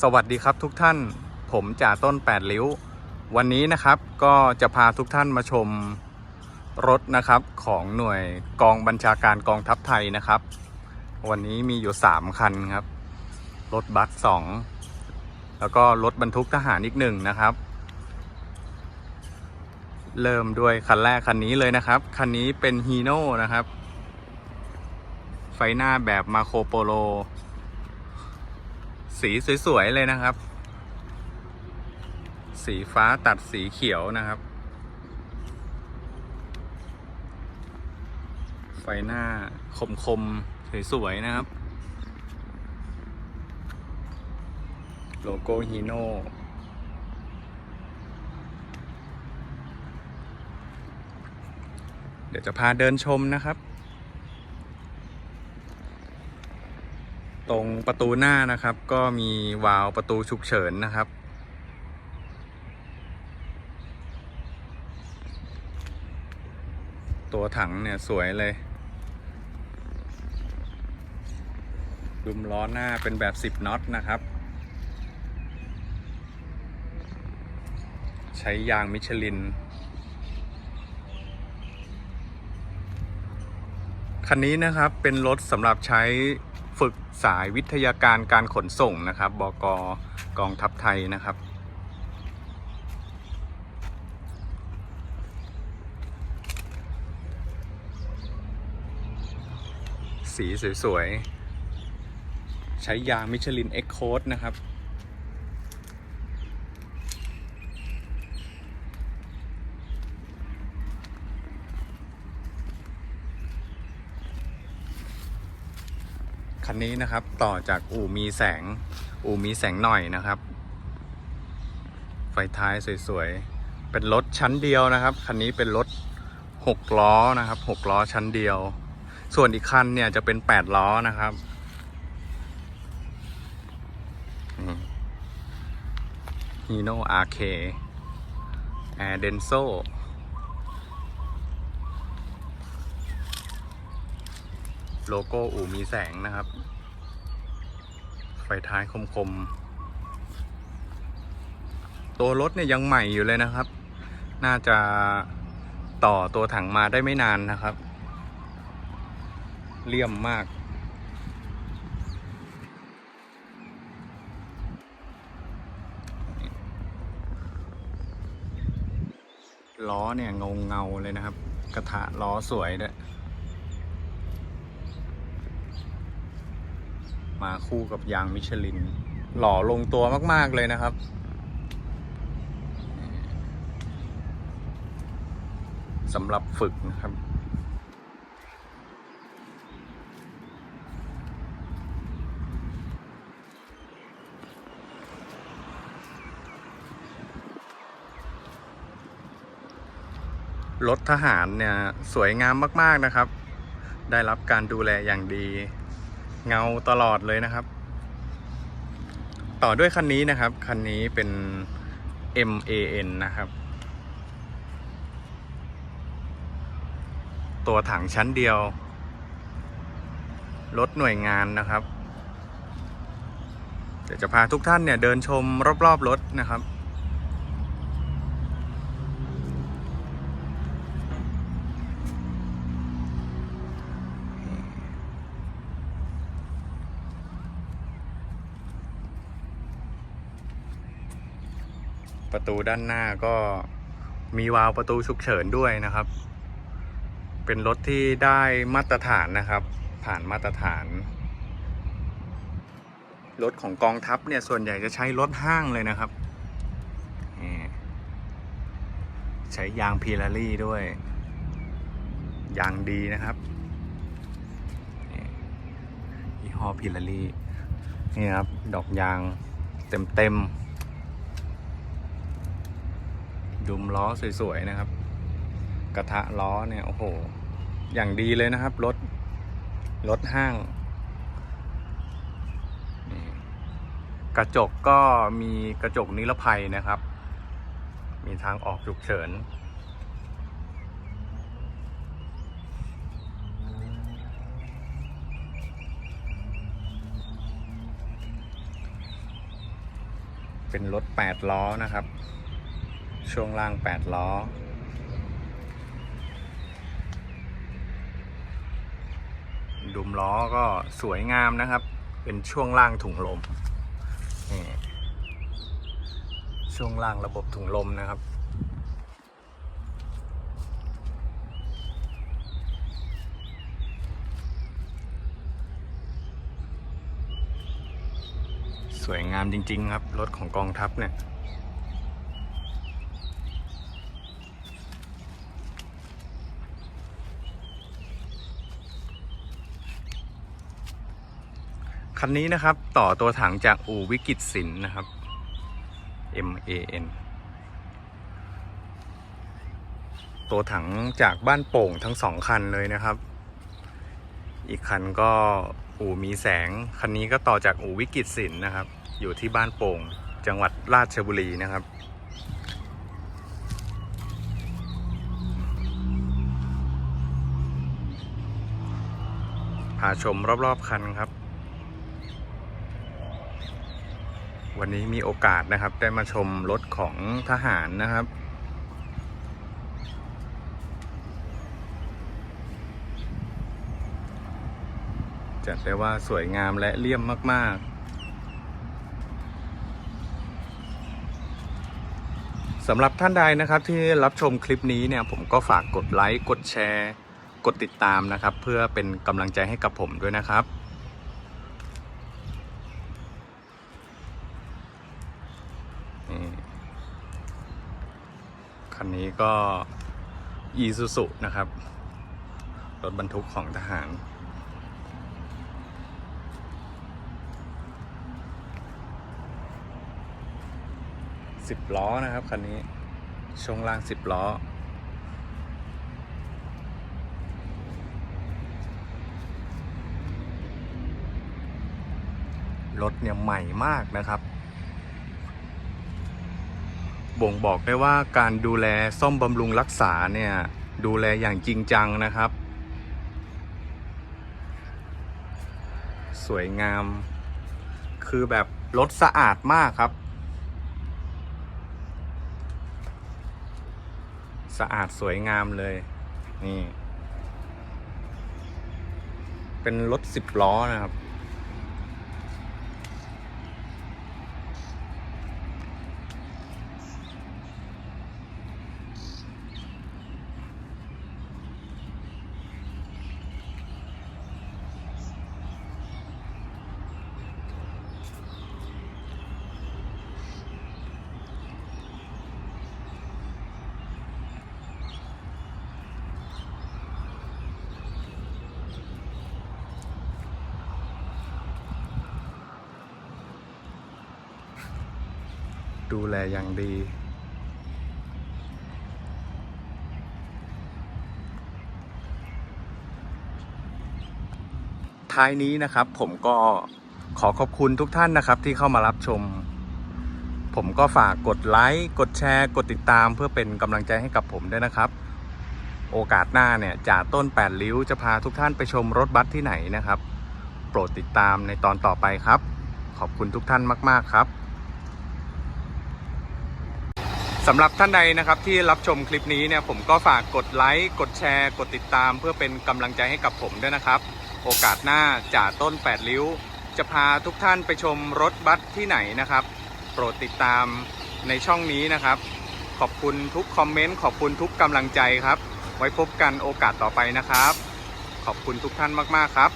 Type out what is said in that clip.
สวัสดีครับทุกท่านผมจ่าต้น8ลิ้ว วันนี้นะครับก็จะพาทุกท่านมาชมรถนะครับของหน่วยกองบัญชาการกองทัพไทยนะครับ วันนี้มีอยู่ 3 คันครับ รถบัส2แล้วก็รถบรรทุกทหารอีกหนึ่งนะครับ เริ่มด้วยคันแรกคันนี้เลยนะครับ คันนี้เป็นฮีโน่นะครับ ไฟหน้าแบบมาโคโปโล สีสวยๆเลยนะครับ สีฟ้าตัดสีเขียวนะครับ ไฟหน้าคมๆสวยๆนะครับ โลโก้ฮีโน่เดี๋ยวจะพาเดินชมนะครับ ตรงประตูหน้านะครับ ก็มีวาล์วประตูฉุกเฉินนะครับ ตัวถังเนี่ยสวยเลยดุมล้อหน้าเป็นแบบ 10น็อตนะครับ ใช้ยางมิชลิน คันนี้นะครับเป็นรถสำหรับใช้ ฝึกสายวิทยาการการขนส่งนะครับ บกกองทัพไทยนะครับ สีสวยๆ ใช้ยางมิชลินเอ็กโคดนะครับ คันนี้นะครับ ต่อจากอู่มีแสง อู่มีแสงหน่อยนะครับ ไฟท้ายสวยๆ เป็นรถชั้นเดียวนะครับ คันนี้เป็นรถหกล้อนะครับหกล้อชั้นเดียว ส่วนอีกคันเนี่ยจะเป็นแปดล้อนะครับฮีโน่อาร์เคแอร์เดนโซโลโก้อู่มีแสงนะครับ ท้ายคมๆ ตัวรถเนี่ยยังใหม่อยู่เลยนะครับ น่าจะต่อตัวถังมาได้ไม่นานนะครับ เลี่ยมมากล้อเนี่ยเงาเงาเลยนะครับ กระทะล้อสวยด้วย มาคู่กับยางมิชลิน หล่อลงตัวมาก ๆ เลยนะครับ สำหรับฝึกนะครับรถทหารเนี่ย สวยงามมาก ๆ นะครับ ได้รับการดูแลอย่างดี เงาตลอดเลยนะครับ ต่อด้วยคันนี้นะครับ คันนี้เป็น MAN นะครับ ตัวถังชั้นเดียว รถหน่วยงานนะครับ เดี๋ยวจะพาทุกท่านเนี่ยเดินชมรอบๆรถนะครับ ประตูด้านหน้าก็มีวาล์วประตูฉุกเฉินด้วยนะครับ เป็นรถที่ได้มาตรฐานนะครับ ผ่านมาตรฐาน รถของกองทัพเนี่ยส่วนใหญ่จะใช้รถห้างเลยนะครับ ใช้ยางพีลารี่ด้วย ยางดีนะครับยี่ห้อพีลารี่นี่ครับ ดอกยางเต็มเต็มๆ ดุมล้อสวยๆนะครับ กระทะล้อเนี่ยโอ้โห อย่างดีเลยนะครับรถรถห้างกระจกก็มีกระจกนิรภัยนะครับ มีทางออกฉุกเฉิน เป็นรถ 8 ล้อนะครับ ช่วงล่าง 8 ล้อ ดุมล้อก็สวยงามนะครับ เป็นช่วงล่างถุงลม ช่วงล่างระบบถุงลมนะครับสวยงามจริง ๆ ครับ รถของกองทัพเนี่ย คันนี้นะครับ ต่อตัวถังจากอู่วิกิตสินนะครับ M A N ตัวถังจากบ้านโป่งทั้งสองคันเลยนะครับ อีกคันก็อู่มีแสง คันนี้ก็ต่อจากอู่วิกิตสินนะครับ อยู่ที่บ้านโป่งจังหวัดราชบุรีนะครับพาชมรอบ ๆ คันครับ วันนี้มีโอกาสนะครับได้มาชมรถของทหารนะครับ จัดได้ว่าสวยงามและเลี่ยมมาก ๆสำหรับท่านใดนะครับที่รับชมคลิปนี้เนี่ยผมก็ฝากกดไลค์ กดแชร์ กดติดตามนะครับ เพื่อเป็นกำลังใจให้กับผมด้วยนะครับ นี่คันนี้ ก็อีซูซุนะครับ รถบรรทุกของทหาร สิบล้อนะครับคันนี้ ช่วงล่างสิบล้อ รถเนี่ยใหม่มากนะครับ บ่งบอกได้ว่าการดูแลซ่อมบำรุงรักษาเนี่ยดูแลอย่างจริงจังนะครับ สวยงาม คือแบบรถสะอาดมากครับ สะอาดสวยงามเลย นี่ เป็นรถสิบล้อนะครับ ดูแลอย่างดี ท้ายนี้นะครับผมก็ขอขอบคุณทุกท่านนะครับที่เข้ามารับชม ผมก็ฝากกดไลค์ กดแชร์ กดติดตามเพื่อเป็นกำลังใจให้กับผมด้วยนะครับ โอกาสหน้าเนี่ยจ่าต้น 8 ริ้วจะพาทุกท่านไปชมรถบัสที่ไหนนะครับ โปรดติดตามในตอนต่อไปครับ ขอบคุณทุกท่านมาก ๆ ครับ สำหรับท่านใดนะครับที่รับชมคลิปนี้เนี่ยผมก็ฝากกดไลค์กดแชร์ กดติดตาม เพื่อเป็นกำลังใจให้กับผมด้วยนะครับ โอกาสหน้าจ่าต้น 8 ริ้ว จะพาทุกท่านไปชมรถบัสที่ไหนนะครับ โปรดติดตามในช่องนี้นะครับ ขอบคุณทุกคอมเมนต์ขอบคุณทุกกำลังใจครับ ไว้พบกันโอกาสต่อไปนะครับ ขอบคุณทุกท่านมากๆครับ